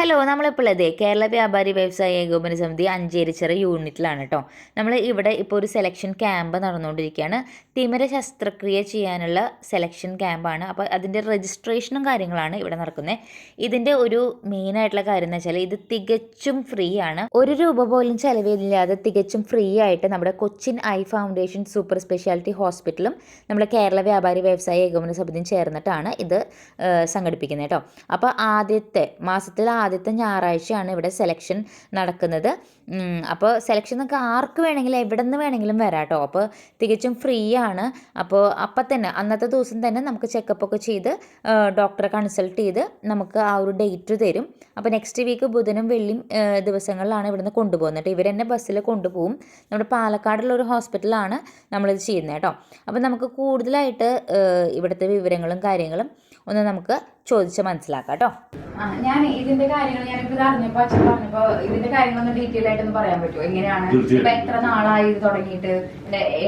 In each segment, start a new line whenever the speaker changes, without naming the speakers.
Hello നമ്മളിപ്പോൾ കേരള വ്യാപാരി വ്യവസായ ഏകോപന സമിതി അഞ്ചേരിച്ചിറ യൂണിറ്റിലാണ് കേട്ടോ നമ്മൾ ഇവിടെ ഇപ്പോൾ ഒരു സെലക്ഷൻ ക്യാമ്പ് നടന്നുകൊണ്ടിരിക്കുകയാണ്. തിമിര ശസ്ത്രക്രിയ ചെയ്യാനുള്ള സെലക്ഷൻ ക്യാമ്പാണ് അപ്പോൾ അതിന്റെ രജിസ്ട്രേഷനും കാര്യങ്ങളാണ് ഇവിടെ നടക്കുന്നത് ഇതിന്റെ ഒരു മെയിനായിട്ടുള്ള കാര്യം എന്ന് വെച്ചാൽ ഇത് തികച്ചും ഫ്രീ ആണ്. ഒരു രൂപ പോലും ചിലവില്ലാതെ തികച്ചും ഫ്രീ ആയിട്ട് നമ്മുടെ Cochin eye foundation super speciality ഹോസ്പിറ്റലും നമ്മുടെ കേരള വ്യാപാരി വ്യവസായ ഏകോപന സമിതിയും ചേർന്നിട്ടാണ് ഇത് സംഘടിപ്പിക്കുന്നത് കേട്ടോ അപ്പോൾ ആദ്യത്തെ മാസത്തിൽ ആദ്യത്തെ ഞായറാഴ്ചയാണ് ഇവിടെ സെലക്ഷൻ നടക്കുന്നത്. അപ്പോൾ സെലക്ഷൻ നമുക്ക് ആർക്ക് വേണമെങ്കിലും എവിടെ നിന്ന് വേണമെങ്കിലും വരാം കേട്ടോ അപ്പോൾ തികച്ചും ഫ്രീ ആണ് അപ്പോൾ അപ്പം തന്നെ അന്നത്തെ ദിവസം തന്നെ നമുക്ക് ചെക്കപ്പ് ഒക്കെ ചെയ്ത് ഡോക്ടറെ കൺസൾട്ട് ചെയ്ത് നമുക്ക് ആ ഒരു ഡേറ്റ് തരും. അപ്പോൾ നെക്സ്റ്റ് വീക്ക് ബുധനും വെള്ളിയും ദിവസങ്ങളിലാണ് ഇവിടുന്ന് കൊണ്ടുപോകുന്നത് ഇവർ തന്നെ ബസ്സിൽ കൊണ്ടുപോകും. നമ്മുടെ പാലക്കാടുള്ള ഒരു ഹോസ്പിറ്റലാണ് നമ്മളിത് ചെയ്യുന്നത് കേട്ടോ. അപ്പോൾ നമുക്ക് കൂടുതലായിട്ട് ഇവിടുത്തെ വിവരങ്ങളും കാര്യങ്ങളും ഒന്ന് നമുക്ക് ചോദിച്ച് മനസ്സിലാക്കാം കേട്ടോ.
ഞാൻ ഇതിന്റെ കാര്യങ്ങൾ ഞാനിപ്പോ ഇത് അറിഞ്ഞപ്പോ അച്ഛൻ പറഞ്ഞപ്പോ ഇതിന്റെ കാര്യങ്ങളൊന്ന് ഡീറ്റെയിൽ ആയിട്ടൊന്ന് പറയാൻ പറ്റുമോ? എങ്ങനെയാണ്. ഇപ്പൊ എത്ര നാളായി ഇത് തുടങ്ങിയിട്ട്?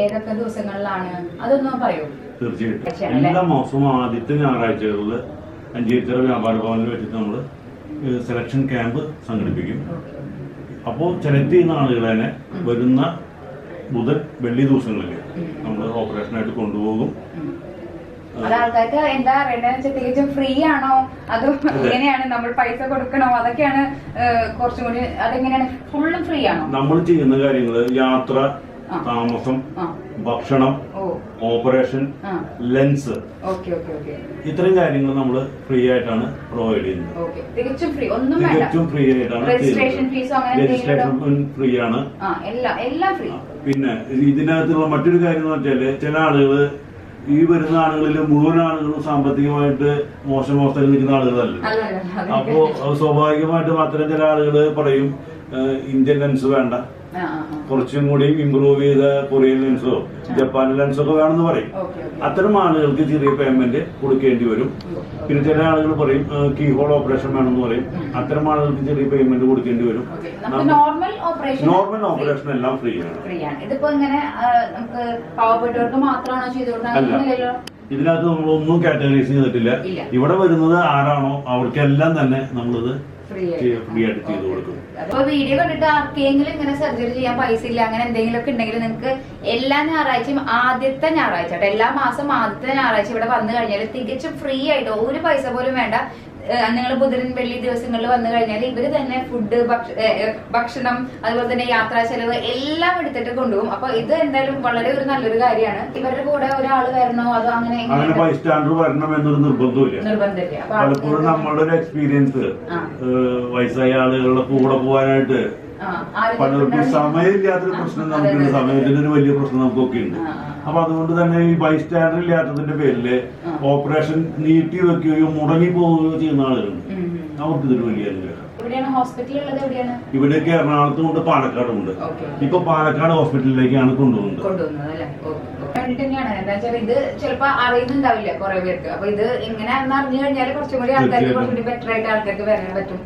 ഏതൊക്കെ ദിവസങ്ങളിലാണ്? അതൊന്നും പറയൂ.
തീർച്ചയായിട്ടും.
തീർച്ചയായും
എല്ലാ മാസവും ആദ്യത്തെ ഞായറാഴ്ചകളിൽ അഞ്ചേത്തറ വ്യാപാര ഭവനിൽ വെച്ചിട്ട് നമ്മൾ സെലക്ഷൻ ക്യാമ്പ് സംഘടിപ്പിക്കും. അപ്പോൾ സെലക്ട് ചെയ്യുന്ന ആളുകളെ തന്നെ വരുന്ന ബുധൻ വെള്ളി ദിവസങ്ങളിൽ നമ്മൾ ഓപ്പറേഷനായിട്ട് കൊണ്ടുപോകും.
അത് ആൾക്കാർക്ക് എന്താ അറിയേണ്ടതെന്ന് വെച്ചാൽ തികച്ചും ഫ്രീ ആണോ? അതോ എങ്ങനെയാണ് നമ്മൾ പൈസ കൊടുക്കണോ? അതൊക്കെയാണ് കുറച്ചും കൂടി അതെങ്ങനെയാണ്? ഫുള്ളും ഫ്രീ ആണോ?
നമ്മൾ ചെയ്യുന്ന കാര്യങ്ങൾ യാത്ര താമസം ഭക്ഷണം operation lens.
Okay okay okay.
ഇത്രയും കാര്യങ്ങൾ നമ്മൾ ഫ്രീ ആയിട്ടാണ് പ്രൊവൈഡ് ചെയ്യുന്നത്.
തികച്ചും ഫ്രീ
ആയിട്ടാണ്
രജിസ്ട്രേഷൻ
ഫ്രീ ആണ്. പിന്നെ ഇതിനകത്തുള്ള മറ്റൊരു കാര്യം എന്ന് വെച്ചാൽ ചില ആളുകൾ ഈ വരുന്ന ആളുകളിൽ മുഴുവൻ ആളുകളും സാമ്പത്തികമായിട്ട് മോശം അവസ്ഥയിൽ നിൽക്കുന്ന ആളുകളല്ല? അപ്പോൾ സ്വാഭാവികമായിട്ടും അത്തരം ചില ആളുകൾ പറയും "ഏഹ്, ഇന്ത്യൻ ലെൻസ് വേണ്ട. കുറച്ചും കൂടി ഇമ്പ്രൂവ് ചെയ്ത കൊറിയൻ ലെൻസോ ജപ്പാൻ ലെൻസോ ഒക്കെ വേണമെന്ന് പറയും. അത്തരം ആളുകൾക്ക് ചെറിയ പേയ്മെന്റ് കൊടുക്കേണ്ടി വരും. പിന്നെ ചില ആളുകൾ പറയും കീ ഹോൾ ഓപ്പറേഷൻ വേണമെന്ന് പറയും. അത്തരം ആളുകൾക്ക് ചെറിയ പേയ്മെന്റ് കൊടുക്കേണ്ടി വരും.
നോർമൽ ഓപ്പറേഷൻ
നോർമൽ ഓപ്പറേഷൻ എല്ലാം ഫ്രീ ആണ്.
ഫ്രീ ആണ് ഇതിപ്പോ ഇങ്ങനെ നമുക്ക് പാവപ്പെട്ടവർക്ക് മാത്രമാണോ ചെയ്തു കൊടുക്കാൻ
അല്ല.
അങ്ങനെയല്ലല്ലോ
ഇതിനകത്ത് നമ്മളൊന്നും കാറ്റഗറൈസ് ചെയ്തിട്ടില്ല. ഇവിടെ വരുന്നത് ആരാണോ അവർക്കെല്ലാം തന്നെ നമ്മളിത്
ഫ്രീ
ആയിട്ട്. ചെയ്തു കൊടുക്കും.
അപ്പൊ വീഡിയോ കണ്ടിട്ട് ആർക്കെങ്കിലും ഇങ്ങനെ സർജറി ചെയ്യാൻ പൈസ ഇല്ല അങ്ങനെ എന്തെങ്കിലും ഒക്കെ ഉണ്ടെങ്കിൽ നിങ്ങൾക്ക് എല്ലാ ഞായറാഴ്ചയും ആദ്യത്തെ ഞായറാഴ്ച എല്ലാ മാസം ആദ്യത്തെ ഞായറാഴ്ച ഇവിടെ വന്നു കഴിഞ്ഞാൽ തികച്ചും ഫ്രീ ആയിട്ട് ഒരു പൈസ പോലും വേണ്ട. നിങ്ങൾ ബുധൻ വെള്ളി ദിവസങ്ങളിൽ വന്നു കഴിഞ്ഞാൽ ഇവർ തന്നെ ഫുഡ് ഭക്ഷണം അതുപോലെ തന്നെ യാത്രാ ചെലവ് എല്ലാം എടുത്തിട്ട് കൊണ്ടുപോകും. അപ്പൊ ഇത് എന്തായാലും വളരെ ഒരു നല്ലൊരു കാര്യമാണ്. ഇവരുടെ കൂടെ ഒരാൾ വരണോ അതോ അങ്ങനെ
അങ്ങനെ വരണം എന്നൊരു നിർബന്ധമില്ല.
നിർബന്ധമില്ല
പലപ്പോഴും നമ്മളുടെ ഒരു എക്സ്പീരിയൻസ്. വയസ്സായ ആളുകളുടെ കൂടെ പോകാനായിട്ട് പലർക്കും. സമയമില്ലാത്തൊരു പ്രശ്നം നമുക്കുണ്ട്. സമയത്തിന്റെ ഒരു വലിയ പ്രശ്നം നമുക്കൊക്കെ ഉണ്ട്. അപ്പൊ അതുകൊണ്ട് തന്നെ ഈ ബൈ സ്റ്റാൻഡർ ഇല്ലാത്തതിന്റെ
പേരിൽ
ഓപ്പറേഷൻ നീട്ടി വെക്കുകയോ മുടങ്ങി പോവുകയോ ചെയ്യുന്ന ആളുകളുണ്ട്. അവർക്ക് ഇതൊരു വലിയ അനുഗ്രഹം.
ഇവിടെ
ഇവിടേക്ക് എറണാകുളത്തും ഉണ്ട് പാലക്കാടും ഉണ്ട് ഇപ്പൊ പാലക്കാട് ഹോസ്പിറ്റലിലേക്കാണ് കൊണ്ടുപോകുന്നത്.
ഇത് ചിലപ്പോ അറിയുന്നുണ്ടാവില്ല കുറെ പേർക്ക്. അപ്പൊ ഇത് എങ്ങനെയാണെന്ന് അറിഞ്ഞു കഴിഞ്ഞാൽ കുറച്ചും കൂടി ആൾക്കാർക്ക്. കുറച്ചുകൂടി ബെറ്റർ ആയിട്ട് ആൾക്കാർക്ക് വരാൻ പറ്റും.